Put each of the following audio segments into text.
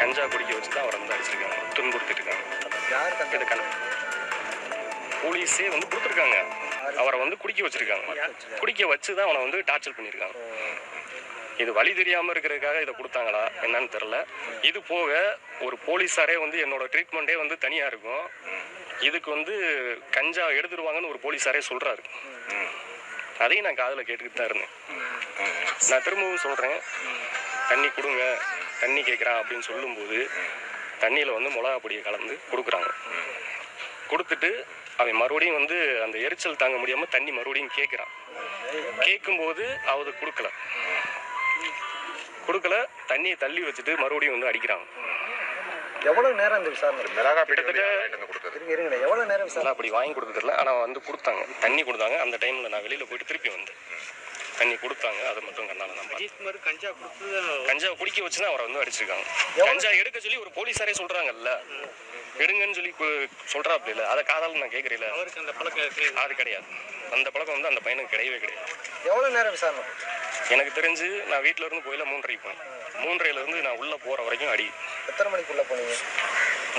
கஞ்சா குடிக்க வச்சு தான் அவரை வந்து அடிச்சிருக்காங்க இதுக்கான போலீஸே வந்து கொடுத்துருக்காங்க. அவரை வந்து குடிக்க வச்சிருக்காங்க. குடிக்க வச்சு தான் அவனை வந்து டார்ச்சர் பண்ணியிருக்காங்க. இது வழி தெரியாம இருக்கிறதுக்காக இதை கொடுத்தாங்களா? என்னன்னு தெரில இது போக ஒரு போலீஸாரே வந்து என்னோட ட்ரீட்மெண்ட்டே வந்து தனியா இருக்கும். இதுக்கு வந்து கஞ்சா எடுத்துருவாங்கன்னு ஒரு போலீஸாரே சொல்றாரு. அதையும் நான் காதில் கேட்டுக்கிட்டு தான் இருந்தேன். நான் திரும்பவும் சொல்கிறேன் தண்ணி கொடுங்க தண்ணி கேட்குறான் அப்படின்னு சொல்லும்போது தண்ணியில் வந்து மிளகா பொடியை கலந்து கொடுக்குறாங்க. கொடுத்துட்டு அவன் மறுபடியும் வந்து அந்த எரிச்சல் தாங்க முடியாமல் தண்ணி மறுபடியும் கேட்குறான் கேட்கும்போது அவரு கொடுக்கல. கொடுக்கல தண்ணியை தள்ளி வச்சுட்டு மறுபடியும் வந்து அடிக்கிறாங்க. எவ்வளவு நேரம் இந்த விசாரணை மிளகா கொடுத்தது? இருங்க எவ்வளவு நேரம் விசாரணை? அப்படி வாங்கி கொடுத்ததில்ல ஆனால் வந்து கொடுத்தாங்க. தண்ணி கொடுத்தாங்க. அந்த டைமில் நான் வெளியில் போயிட்டு திருப்பி வந்தேன். தண்ணி கொடுத்தாங்க. அதை மட்டும் கண்ணால நான் பார்த்தேன். அஜித்குமார் கஞ்சா கொடுத்து கஞ்சா குடிக்க வச்சு தான் அவரை வந்து அடிச்சிருக்காங்க. கஞ்சா எடுக்க சொல்லி ஒரு போலீஸாரே சொல்றாங்கல்ல. எடுங்கன்னு சொல்லி சொல்றாப்புல இல்ல. அதை காதால நான் கேட்கறேன் அவருக்கு அந்த பழக்கம் அது கிடையாது. அந்த பழக்கம் வந்து அந்த பையனுக்கு கிடையவே கிடையாது. எவ்வளவு நேரம் விசாரணை? எனக்கு தெரிஞ்சு நான் வீட்ல இருந்து போயில மூன்றரைக்கு போனேன். மூன்றரைல இருந்து நான் உள்ள போற வரைக்கும் அடி. எத்தனை மணிக்குள்ள போனீங்க?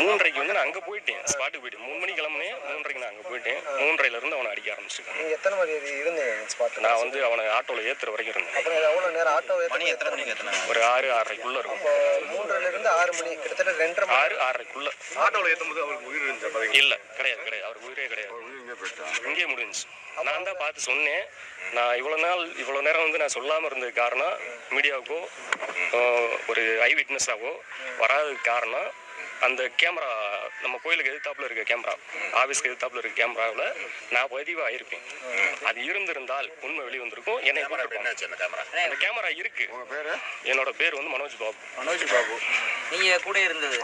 மூன்றரைக்கு வந்து நான் அங்க போயிட்டேன். ஸ்பாட்டுக்கு போயிட்டேன். மூணு மணிக்கு கிளம்புனேன் மூன்றரைக்கு நான் அங்க போயிட்டேன். மூன்றரைல இருந்து அவனை அடிக்க ஆரம்பிச்சிருக்காங்க. நீங்க எத்தனை மணி வரை இருந்தீங்க ஸ்பாட்ல நான் வந்து அவனை ஆட்டோல ஏத்துற வரைக்கும் இருந்தேன். அப்புறம் நேரம் ஆட்டோ மணி எத்தனை மணிக்கு எத்தனை ஒரு ஆறு ஆறரைக்குள்ள இருக்கும். மூன்றுல இருந்து ஆறு மணி கிட்டத்தட்ட ரெண்டரை மணி. ஆறு ஆறரைக்குள்ள. ஆட்டோவில் ஏற்றும் போது அவருக்கு உயிர் இருந்துச்சு? இல்ல கிடையாது கிடையாது. அவர் உயிரே கிடையாது. இங்கே இங்கே முடிஞ்சுச்சு. நான் தான் பார்த்து சொன்னேன். நான் இவ்வளோ நாள் இவ்வளோ நேரம் வந்து நான் சொல்லாமல் இருந்தது காரணம் மீடியாவுக்கோ ஒரு ஐ விட்னஸாகவோ வராததுக்கு காரணம் அந்த கேமரா நம்ம கோயிலுக்கு எதிர்த்தாப்புல இருக்க கேமரா ஆஃபீஸ்க்கு எதிர்த்தாப்புல இருக்க கேமராவில் நான் பதிவாக ஆயிருப்பேன் அது இருந்திருந்தால் உண்மை வெளி வந்திருக்கும் என்னை அந்த கேமரா அந்த கேமரா இருக்கு. என்னோட பேர் வந்து மனோஜ் பாபு. மனோஜ் பாபு. நீங்க கூட இருந்தது.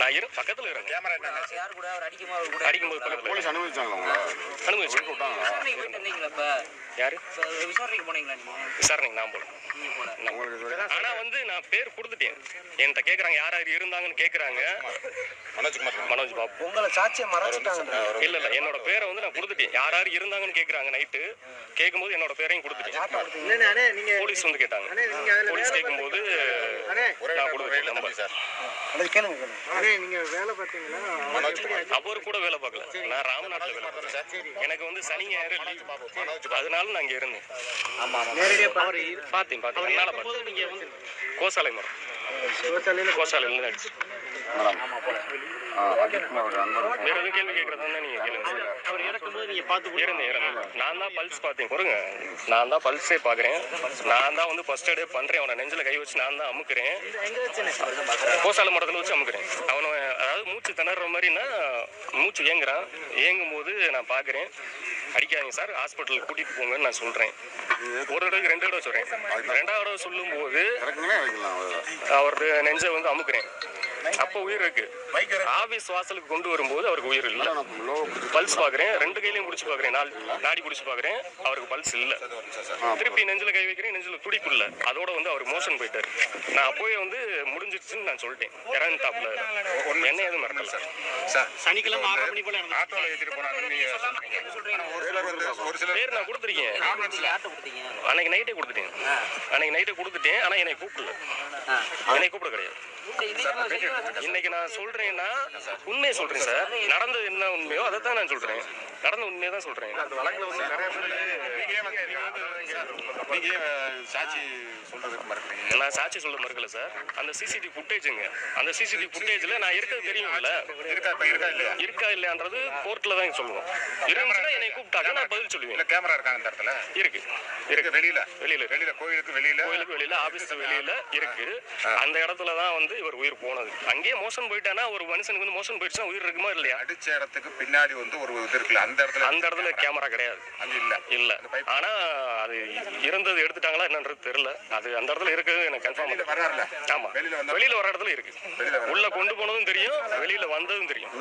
நான் இரு பக்கத்தில் இருக்கேன் கேமரா என்ன யார் கூட? அவர் அடிக்கும் அவர் கூட அடிக்கும்போது பக்கத்தில் போலீஸ் அனுமதிச்சாங்களா அனுபவிச்சு விட்டாங்களா யாரு? விசாரணைக்கு போனீங்களா விசாரணைக்கு நான் உங்களுக்கு ஆனா வந்து நான் பேர் கொடுத்துட்டேன். என்கிட்ட கேக்குறாங்க யார் யார் இருந்தாங்கன்னு கேக்குறாங்க. மனோஜ்குமார். மனோஜ் பாபு. உங்களை சாட்சியை மறைச்சிட்டாங்க இல்ல இல்ல. என்னோட பேரை வந்து நான் கொடுத்துட்டேன். யார் யார் இருந்தாங்கன்னு கேக்குறாங்க நைட்டு. கேட்கும்போது என்னோட பேரையும் கொடுத்துட்டேன். நீங்க போலீஸ் வந்து கேட்டாங்க. போலீஸ் கேட்கும்போது நான் கொடுத்துட்டேன். நம்பர். சார். அவர் கூட வேலை பார்க்கல. நான் ராமநாட்டில் வேலை பார்த்தேன். எனக்கு வந்து சனி ஞாயிறு. அதனால நான் இங்க இருந்தேன். பார்த்தேன் பார்த்தேன் கோசாலை மரம். கோசாலையில இருந்து அடிச்சு. ஆ வேற எதுவும் கேள்வி கேட்கறதா நீங்க கேளுங்க அவர் இறக்கும்போது நீங்க பார்த்து இருந்தேன் இருந்தேன் நான் தான் பல்ஸ் பார்த்தேன் கொடுங்க நான் தான் பல்ஸே பார்க்குறேன் நான் தான் வந்து ஃபர்ஸ்ட் எய்டே பண்ணுறேன் அவனை நெஞ்சில் கை வச்சு நான் தான் அமுக்குறேன் கோசால மரத்தில் வச்சு அமுக்குறேன் அவனை அதாவது மூச்சு திணற மாதிரின்னா மூச்சு ஏங்குறான் ஏங்கும் போது நான் பார்க்குறேன் அடிக்காதீங்க சார் ஹாஸ்பிட்டலுக்கு கூட்டிகிட்டு போங்கன்னு நான் சொல்கிறேன் ஒரு தடவைக்கு ரெண்டு தடவை சொல்கிறேன் ரெண்டாவது தடவை சொல்லும்போது இறக்குங்களே அவர் நெஞ்சை வந்து அமுக்குறேன் அப்போ உயிர் இருக்கு. ஆபீஸ் வாசலுக்கு கொண்டு வரும்போது அவருக்கு உயிர் இல்லை. பல்ஸ் பாக்குறேன். ரெண்டு கையிலையும் பிடிச்சி பாக்குறேன். நாள் நாடி பிடிச்சி பாக்குறேன். அவருக்கு பல்ஸ் இல்ல. திருப்பி நெஞ்சில கை வைக்கிறேன். நெஞ்சில துடிப்பு இல்ல. அதோட வந்து அவர் மோஷன் போயிட்டாரு. நான் அப்போயே வந்து முடிஞ்சிருச்சுன்னு நான் சொல்லிட்டேன். இறந்து டாப்ல என்ன எதுவும் மிரட்டல சார். சனிக்கிழமை மணி போல ஒரு சிலர் பேர் நான் கொடுத்துருக்கேன். அன்னைக்கு நைட்டே கொடுத்துட்டேன். அன்னைக்கு நைட்டே கொடுத்துட்டேன். ஆனா என்னை கூப்பிடல. என்னை கூப்பிட கிடையாது. இன்னைக்கு நான் சொல்றேன்னா உண்மையை சொல்றேன் சார். நடந்தது என்ன உண்மையோ அதை தான் நான் சொல்றேன். நடந்த உண்மையை தான் சொல்றேன். நீங்க சாட்சி சொல்றதுக்கு மறுக்கிறீங்க. நான் சாட்சி சொல்ல மறுக்கல சார். அந்த சிசிடிவி ஃபுட்டேஜுங்க அந்த சிசிடிவி ஃபுட்டேஜ்ல நான் இருக்கிறது தெரியும்ல. இருக்கா இப்போ இருக்கா இல்லையா? இருக்கா இல்லையான்றது கோர்ட்ல தான் சொல்லுவோம். இருந்துச்சுன்னா என்னை கூப்பிட்டாக்க நான் பதில் இல்ல சொல்லுவேன் கேமரா இருக்காங்க இந்த இடத்துல? இருக்கு. இருக்கு. வெளியில? வெளியில. வெளியில கோயிலுக்கு வெளியில? கோயிலுக்கு வெளியில ஆபீஸ்க்கு வெளியில இருக்கு. அந்த இடத்துல தான் வந்து இவர் உயிர் போனது. அங்கேயே மோசன் போயிட்டானா ஒரு மனுஷனுக்கு வந்து மோசன் போயிடுச்சுன்னா உயிர் இருக்குமா இல்லையா? அடிச்ச இடத்துக்கு பின்னாடி வந்து ஒரு இது இருக்குல்ல அந்த இடத்துல அந்த இடத்துல கேமரா கிடையாது. அங்க இல்ல. இல்ல. ஆனா அது இருந்தது எடுத்துட்டாங்களா என்னன்றது தெரியல. அது அந்த இடத்துல இருக்குது எனக்கு கன்ஃபார்ம் வெளியில ஆமா. வெளியில வெளியில வர இடத்துல இருக்கு. வெளியில உள்ள கொண்டு போனதும் தெரியும் வெளியில வந்ததும் தெரியும்.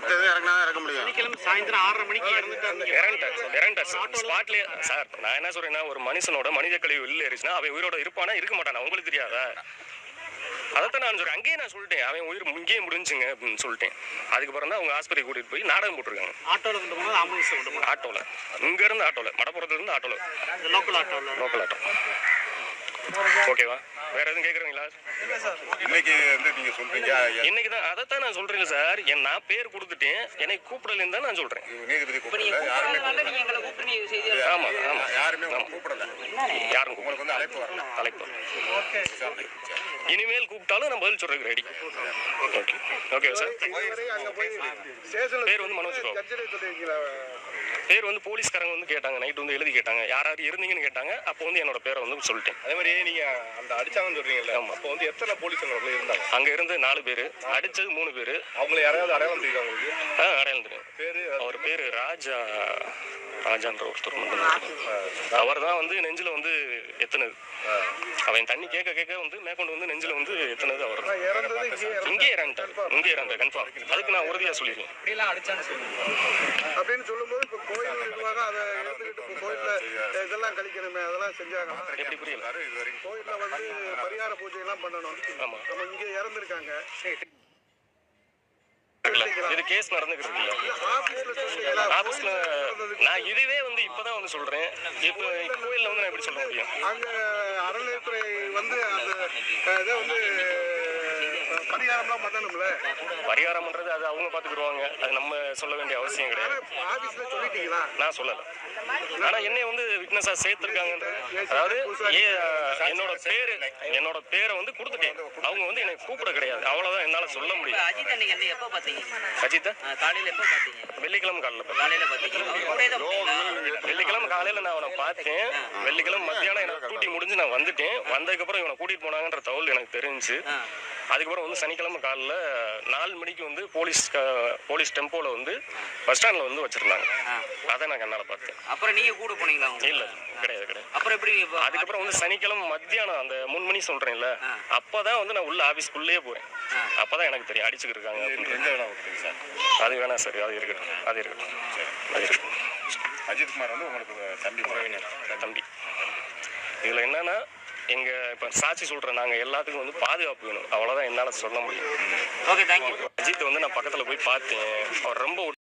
இறக்க முடியும். சாயந்தரம் ஆறரை மணிக்கு ஸ்பாட்லயே சார் நான் என்ன சொல்றேன்னா ஒரு மனுஷனோட மனித கழிவு வெளில ஏறிச்சுன்னா அவன் உயிரோட இருப்பானா இருக்க மாட்டானா? உங்களுக்கு தெரியாதா? அதைத்தான் நான் சொல்றேன். அங்கேயே நான் சொல்லிட்டேன். அவன் உயிர் இங்கேயே முடிஞ்சுங்க அப்படின்னு சொல்லிட்டேன். அதுக்கப்புறம் தான் அவங்க ஆஸ்பத்திரி கூட்டிட்டு போய் நாடகம் போட்டிருக்காங்க. ஆட்டோல கொண்டு போகும்போது ஆம்புலன்ஸ் கொண்டு போனாங்க ஆட்டோல. இங்க இருந்து ஆட்டோல. மடப்புறத்துல இருந்து ஆட்டோல. லோக்கல் ஆட்டோல. Local auto. ஓகேவா வேற எதுவும் கேட்குறீங்களா இன்னைக்கு வந்து நீங்க சொல்றீங்க. இன்னைக்கு தான் அதைத்தான் நான் சொல்றேன் சார். என் நான் பேர் கொடுத்துட்டேன். என்னை கூப்பிடலன்னு தான் நான் சொல்றேன். ஆமா ஆமா. யாருமே கூப்பிடல. யாரும் உங்களுக்கு வந்து அழைப்பு வரல. சரி. இனிமேல் கூப்பிட்டாலும் நான் பதில் சொல்றதுக்கு ரெடி ஓகே ஓகே சார் பேர் வந்து மனோஜ் பேர் வந்து போலீஸ்காரங்க வந்து கேட்டாங்க நைட் வந்து எழுதி கேட்டாங்க. யார் யார் இருந்தீங்கன்னு கேட்டாங்க. அப்போ வந்து என்னோட பேரை வந்து சொல்லிட்டேன். அதே மாதிரி நீங்க அந்த அடிச்சாங்கன்னு சொல்றீங்கல்ல. அப்போ வந்து எத்தனை போலீஸ் இருந்தாங்க? அங்க இருந்து நாலு பேர் அடிச்சது மூணு பேர். அவங்களை யாராவது அடையாளம் தெரியுதா உங்களுக்கு? ஆ அடையாளம் தெரியும். பேரு அவர் பேரு ராஜா ராஜான்ற ஒருத்தர் அவர் தான் வந்து நெஞ்சில வந்து எத்தனது. அவன் தண்ணி கேட்க கேட்க வந்து மேற்கொண்டு வந்து நெஞ்சில வந்து எத்தனது அவர். தான். இறந்தது இங்கே இறந்துட்டார். இங்கே இறந்தார். கன்ஃபார்ம் அதுக்கு நான் உறுதியா சொல்லிடுறேன். இப்படிலாம் அடிச்சான்னு சொல்லுங்க. அப்படின்னு சொல்லும்போது இப்ப கோயில் நிர்வாகம் அதை எடுத்துக்கிட்டு இப்ப கோயில்ல இதெல்லாம் கழிக்கணுமே அதெல்லாம் செஞ்சாங்க. எப்படி புரியல? கோயில்ல வந்து பரிகார பூஜை எல்லாம் பண்ணணும். ஆமா. நம்ம இங்க இறந்துருக்காங்க? இது கேஸ் நடந்துக்கிட்டு இல்ல. ஆபீஸ்ல நான் இதுவே வந்து இப்பதான் வந்து சொல்றேன். இப்போ கோயில்ல வந்து நான் எப்படி சொல்ல முடியும்? அங்க அறநிலையத்துறை வந்து அந்த இதை வந்து பரிகாரம்லாம் பண்ணணும்ல? பரிகாரம் பண்றது அது அவங்க பாத்துக்கிடுவாங்க. அது நம்ம சொல்ல வேண்டிய அவசியம் கிடையாது. சொல்லிட்டீங்களா? நான் சொல்லல. ஆனா என்னை வந்து விட்னஸா சேர்த்திருக்காங்கன்றது. அதாவது ஏ- என்னோட பேரு என்னோட பேரை வந்து கொடுத்துட்டேன். அவங்க வந்து என்னை கூப்பிட கிடையாது. அவ்வளவுதான் என்னால சொல்ல முடியும். அஜித் அன்னைக்கு வந்து எப்ப பாத்தீங்க? அஜித்தா? காலையில எப்ப பாத்தீங்க? வெள்ளிக்கிழமை. காலையில தான் போனீங்களா? வெள்ளிக்கிழமை காலையில நான் அவனை பார்த்தேன். வெள்ளிக்கிழமை மத்தியானம் எனக்கு டூட்டி முடிஞ்சு நான் வந்துட்டேன். வந்ததுக்கப்புறம் இவனை கூட்டிட்டு போனாங்கன்ற தகவல் எனக்கு தெரிஞ்சு. அதுக்கப்புறம் வந்து சனிக்கிழமை காலைல நாலு மணிக்கு வந்து போலீஸ் போலீஸ் டெம்போல வந்து பஸ் ஸ்டாண்ட்ல வந்து வச்சிருந்தாங்க. அதை நான் கண்ணால பார்த்தேன். அப்புறம் நீங்க கூட போனீங்களா? இல்ல கிடையாது கிடையாது. அப்புறம் எப்படி அதுக்கப்புறம் வந்து சனிக்கிழமை மத்தியானம் அந்த மூணு மணி சொல்றேன்ல அப்பதான் வந்து நான் உள்ள ஆபீஸ்க்குள்ளேயே போறேன். அப்பதான் எனக்கு தெரியும் அடிச்சுக்கிட்டு இருக்காங்க அப்படின்னு. சார். அது வேணாம் சார் அது இருக்கட்டும் அது இருக்கட்டும். அது இருக்கட்டும். அஜித் குமார் வந்து உங்களுக்கு தம்பி உறவினர் தம்பி. இதுல என்னன்னா எங்க இப்ப சாட்சி சொல்ற நாங்க எல்லாத்துக்கும் வந்து பாதுகாப்பு வேணும். அவ்வளவுதான் என்னால சொல்ல முடியும். ஓகே தேங்க்யூ அஜித் வந்து நான் பக்கத்துல போய் பார்த்தேன். அவர் ரொம்ப